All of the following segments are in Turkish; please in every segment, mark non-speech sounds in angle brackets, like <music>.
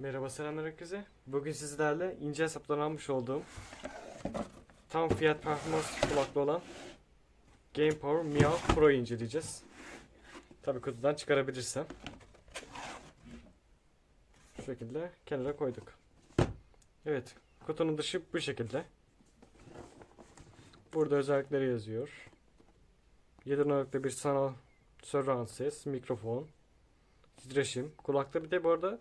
Merhaba selamlar herkese. Bugün sizlerle ince hesaptan almış olduğum tam fiyat performans kulaklı olan Game Power Meow Pro'yu inceleyeceğiz. Tabi kutudan çıkarabilirsem. Şu şekilde kenara koyduk. Evet. Kutunun dışı bu şekilde. Burada özellikleri yazıyor. 7.1 sanal surround ses, mikrofon, titreşim. Kulakta bir de bu arada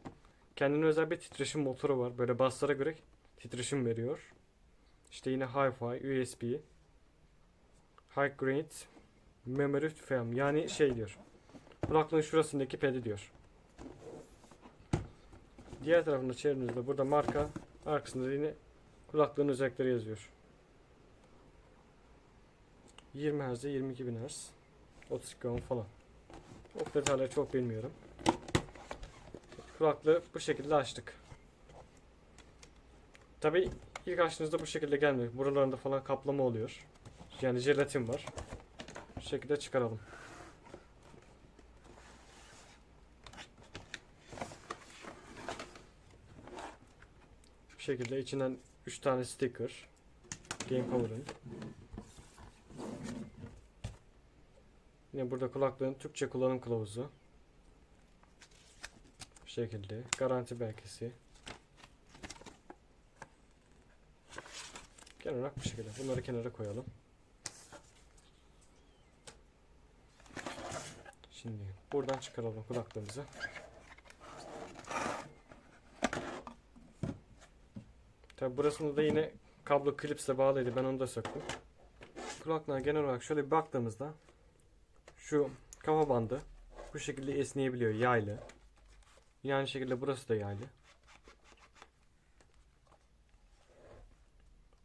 kendine özel bir titreşim motoru var. Böyle baslara göre titreşim veriyor. İşte yine Hi-Fi, USB, High Grade, Memory Film. Yani şey diyor. Kulaklığın şurasındaki pedi diyor. Diğer tarafında çevremizde burada marka arkasında yine kulaklığın özellikleri yazıyor. 20 Hz, 22 bin Hz, 32 ohm falan. O detayları çok bilmiyorum. Kulaklığı bu şekilde açtık. Tabi ilk açtığınızda bu şekilde gelmiyor. Buralarında falan kaplama oluyor. Yani jelatin var. Bu şekilde çıkaralım. Bu şekilde içinden 3 tane sticker. Game Power'ın. Yine burada kulaklığın Türkçe kullanım kılavuzu. Şekilde. Garanti belgesi. Genel olarak bu şekilde. Bunları kenara koyalım. Şimdi buradan çıkaralım kulaklığımızı. Tabi burasında da yine kablo klipsle bağlıydı. Ben onu da söktüm. Kulaklığa genel olarak şöyle bir baktığımızda şu kafa bandı bu şekilde esneyebiliyor yaylı. Yine aynı şekilde burası da yaylı.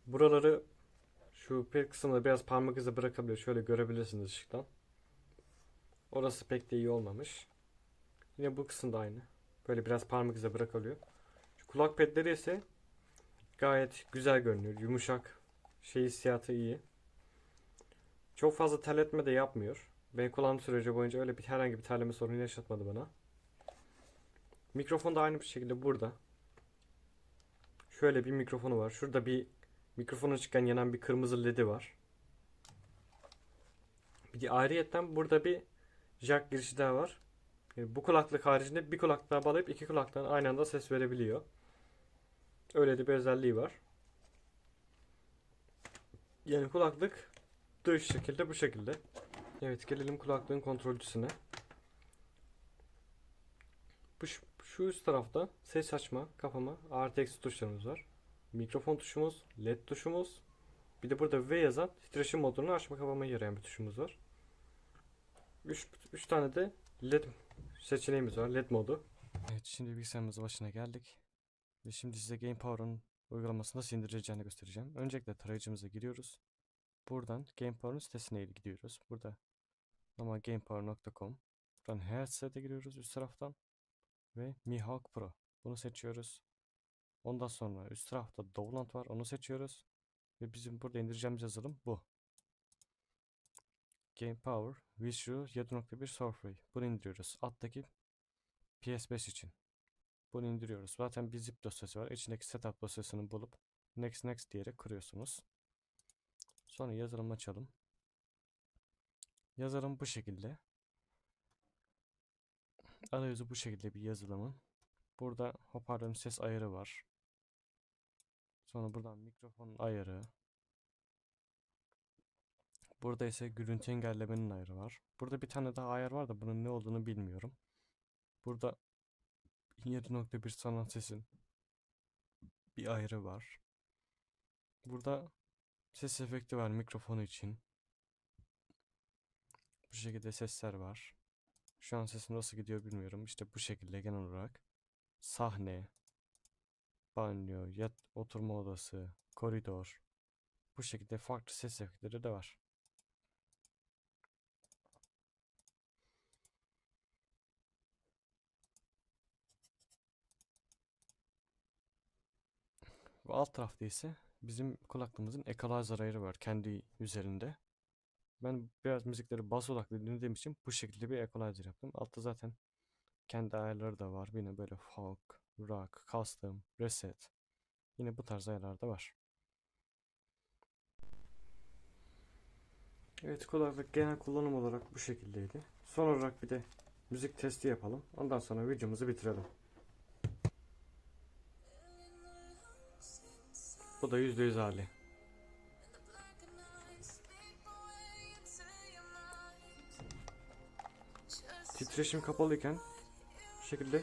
Buraları şu pil kısmında biraz parmak izi bırakabiliyor. Şöyle görebilirsiniz ışıktan. Orası pek de iyi olmamış. Yine bu kısım da aynı. Böyle biraz parmak izi bırakabiliyor. Şu kulak pedleri ise gayet güzel görünüyor. Yumuşak. Şey hissiyatı iyi. Çok fazla terletme de yapmıyor. Ben kullandığım sürece boyunca öyle bir herhangi bir terleme sorunu yaşatmadı bana. Mikrofon da aynı bir şekilde burada. Şöyle bir mikrofonu var. Şurada bir mikrofonu çıkan yanan bir kırmızı ledi var. Bir de ayrıyetten burada bir jack girişi daha var. Yani bu kulaklık haricinde bir kulaklığa bağlayıp iki kulaktan aynı anda ses verebiliyor. Öyle de bir özelliği var. Yani kulaklık dış şekilde bu şekilde. Evet gelelim kulaklığın kontrolcüsüne. Bu şu, üst tarafta ses açma, kapama, artı eksi tuşlarımız var. Mikrofon tuşumuz, led tuşumuz. Bir de burada V yazan titreşim modunu açma kapamaya yarayan bir tuşumuz var. 3 tane de led seçeneğimiz var, led modu. Evet şimdi bilgisayarımızın başına geldik. Ve şimdi size Game Power'ın uygulamasını nasıl indireceğini göstereceğim. Öncelikle tarayıcımıza giriyoruz. Buradan Game Power'ın sitesine gidiyoruz. Burada normal gamepower.com Buradan her sitede giriyoruz üst taraftan. Ve Mihawk Pro. Bunu seçiyoruz. Ondan sonra üst tarafta Dovland var. Onu seçiyoruz. Ve bizim burada indireceğimiz yazılım bu. Game Power Visual 7.1 Surfway. Bunu indiriyoruz. Alttaki PS5 için. Bunu indiriyoruz. Zaten bir zip dosyası var. İçindeki setup dosyasını bulup next next diyerek kuruyorsunuz. Sonra yazılım açalım. Yazılım bu şekilde. Arayüzü bu şekilde bir yazılımın. Burada hoparlörün ses ayarı var. Sonra buradan mikrofonun ayarı. Burada ise gürültü engellemenin ayarı var. Burada bir tane daha ayar var da bunun ne olduğunu bilmiyorum. Burada 7.1 sanat sesin bir ayarı var. Burada ses efekti var mikrofonu için. Bu şekilde sesler var. Şu an sesim nasıl gidiyor bilmiyorum. İşte bu şekilde genel olarak. Sahne, banyo, yat, oturma odası, koridor. Bu şekilde farklı ses efektleri de var. Bu alt tarafta ise bizim kulaklığımızın equalizer ayarı var kendi üzerinde. Ben biraz müzikleri bas odaklı dinlediğim için bu şekilde bir equalizer yaptım. Altta zaten kendi ayarları da var. Yine böyle folk, rock, custom, reset. Yine bu tarz ayarlar da var. Evet kulaklık genel kullanım olarak bu şekildeydi. Son olarak bir de müzik testi yapalım. Ondan sonra videomuzu bitirelim. Bu da %100 hali. Titreşim kapalıyken bu şekilde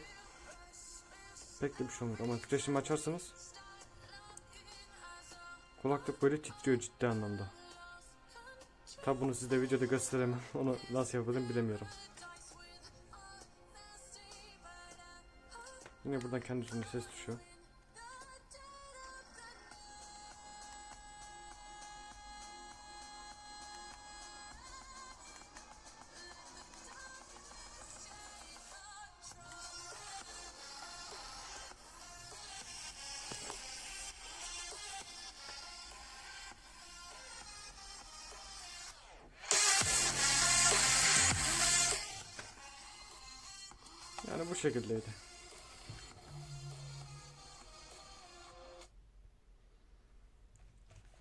pek de bir şey olmuyor ama titreşimi açarsanız kulaklık böyle titriyor ciddi anlamda. Tabi bunu sizde videoda gösteremem. <laughs> Onu nasıl yapalım bilemiyorum. Yine buradan kendi ses düşüyor. Yani bu şekildeydi.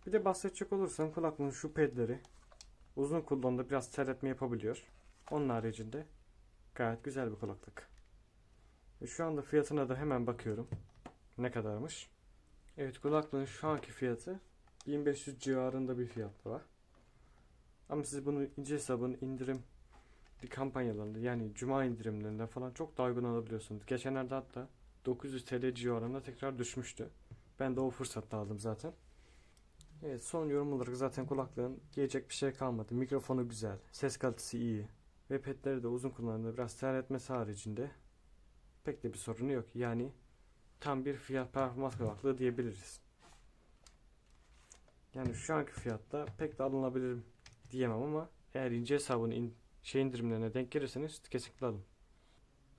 Bir de bahsedecek olursam kulaklığın şu pedleri uzun kullanımda biraz terletme yapabiliyor. Onun haricinde gayet güzel bir kulaklık. E şu anda fiyatına da hemen bakıyorum. Ne kadarmış? Evet kulaklığın şu anki fiyatı 1500 civarında bir fiyatı var. Ama siz bunu ince hesabın indirim kampanyalarında yani cuma indirimlerinde falan çok daha uygun alabiliyorsunuz. Geçenlerde hatta 900 TL civarında tekrar düşmüştü. Ben de o fırsatta aldım zaten. Evet son yorum olarak zaten kulaklığın diyecek bir şey kalmadı. Mikrofonu güzel, ses kalitesi iyi ve petleri de uzun kullanımda biraz terletmesi haricinde pek de bir sorunu yok. Yani tam bir fiyat performans kulaklığı diyebiliriz. Yani şu anki fiyatta pek de alınabilir diyemem ama eğer ince hesabını in şey indirimlerine denk gelirseniz kesinlikle alın.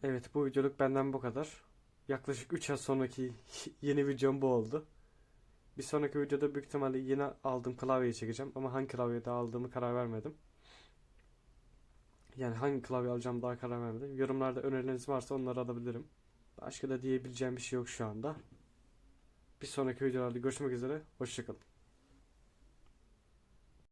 Evet bu videoluk benden bu kadar. Yaklaşık 3 ay sonraki <laughs> yeni videom bu oldu. Bir sonraki videoda büyük ihtimalle yine aldığım klavyeyi çekeceğim ama hangi klavyede aldığımı karar vermedim. Yani hangi klavye alacağım daha karar vermedim. Yorumlarda önerileriniz varsa onları alabilirim. Başka da diyebileceğim bir şey yok şu anda. Bir sonraki videolarda görüşmek üzere. Hoşçakalın.